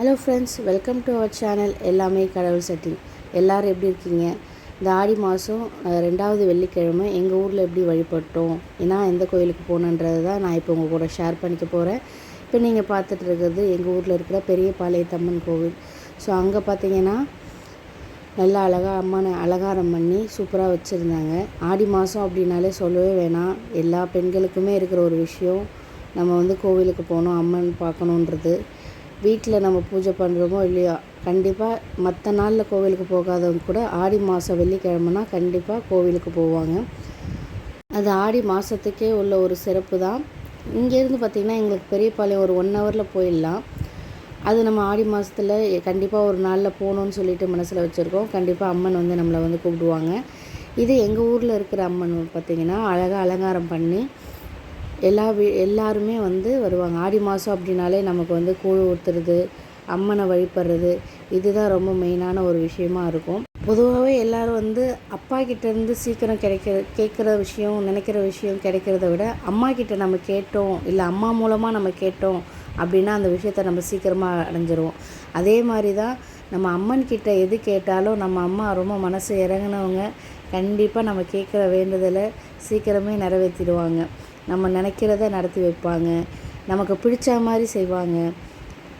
Hello friends welcome to our channel எல்லாமே கடவுள் setting எல்லோரும் எப்படி இருக்கீங்க? இந்த ஆடி மாதம் ரெண்டாவது வெள்ளிக்கிழமை எங்கள் ஊரில் எப்படி வழிபட்டோம்? ஏன்னா எந்த கோயிலுக்கு போகணுன்றது தான் நான் இப்போ உங்கள் கூட ஷேர் பண்ணிக்க போகிறேன் இப்போ நீங்கள் பார்த்துட்டு இருக்கிறது எங்கள் ஊரில் இருக்கிற பெரிய பாளையத்தம்மன் கோவில். ஸோ அங்கே பார்த்தீங்கன்னா நல்லா அழகாக அம்மனை அலங்காரம் பண்ணி சூப்பராக வச்சுருந்தாங்க. ஆடி மாதம் அப்படின்னாலே சொல்லவே வேணாம். எல்லா பெண்களுக்குமே இருக்கிற ஒரு விஷயம். நம்ம வந்து கோவிலுக்கு போகணும் அம்மன் பார்க்கணுன்றது. வீட்டில் நம்ம பூஜை பண்ணுறோமோ இல்லையோ கண்டிப்பாக மற்ற நாளில் கோவிலுக்கு போகாதவங்க கூட ஆடி மாதம் வெள்ளிக்கிழமைனா கண்டிப்பாக கோவிலுக்கு போவாங்க. அது ஆடி மாதத்துக்கே உள்ள ஒரு சிறப்பு தான். இங்கேருந்து பார்த்திங்கன்னா எங்களுக்கு பெரியபாளையம் ஒரு ஒன் ஹவரில் போயிடலாம். அது நம்ம ஆடி மாதத்தில் கண்டிப்பாக ஒரு நாளில் போகணுன்னு சொல்லிட்டு மனசில் வச்சுருக்கோம். கண்டிப்பாக அம்மன் வந்து நம்மளை வந்து கூப்பிடுவாங்க. இது எங்கள் ஊரில் இருக்கிற அம்மன் பார்த்திங்கன்னா அழகாக அலங்காரம் பண்ணி எல்லா வீ எல்லாருமே வந்து வருவாங்க. ஆடி மாதம் அப்படின்னாலே நமக்கு வந்து கூழ் ஊற்றுறது அம்மனை வழிபடுறது இதுதான் ரொம்ப மெயினான ஒரு விஷயமா இருக்கும். பொதுவாகவே எல்லோரும் வந்து அப்பா கிட்டேருந்து சீக்கிரம் கிடைக்கிற கேட்குற விஷயம் நினைக்கிற விஷயம் கிடைக்கிறத விட அம்மா கிட்ட நம்ம கேட்டோம் இல்லை அம்மா மூலமாக நம்ம கேட்டோம் அப்படின்னா அந்த விஷயத்த நம்ம சீக்கிரமாக அடைஞ்சிருவோம். அதே மாதிரி தான் நம்ம அம்மன் கிட்ட எது கேட்டாலும் நம்ம அம்மா ரொம்ப மனசு இறங்கினவங்க கண்டிப்பாக நம்ம கேட்குற வேண்டுதலை சீக்கிரமே நிறைவேற்றிடுவாங்க. நம்ம நினைக்கிறத நடத்தி வைப்பாங்க. நமக்கு பிடிச்ச மாதிரி செய்வாங்க.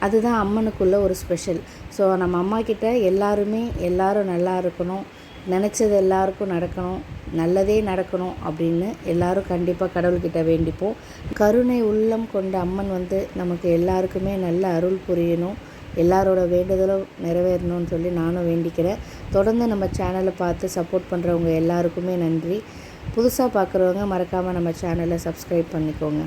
அதுதான் அம்மனுக்குள்ள ஒரு ஸ்பெஷல் ஸோ நம்ம அம்மா கிட்ட எல்லாருமே எல்லாரும் நல்லா இருக்கணும். நினச்சது எல்லாருக்கும் நடக்கணும். நல்லதே நடக்கணும் அப்படின்னு எல்லாரும் கண்டிப்பாக கடவுள்கிட்ட வேண்டிப்போம். கருணை உள்ளம் கொண்ட அம்மன் வந்து நமக்கு எல்லாருக்குமே நல்ல அருள் புரியணும். எல்லாரோட வேண்டுதலும் நிறைவேறணும்னு சொல்லி நானும் வேண்டிக்கிறேன். தொடர்ந்து நம்ம சேனலை பார்த்து சப்போர்ட் பண்ணுறவங்க எல்லாருக்குமே நன்றி. புதுசாக பார்க்குறவங்க மறக்காமல் நம்ம சேனலை சப்ஸ்கிரைப் பண்ணிக்கோங்க.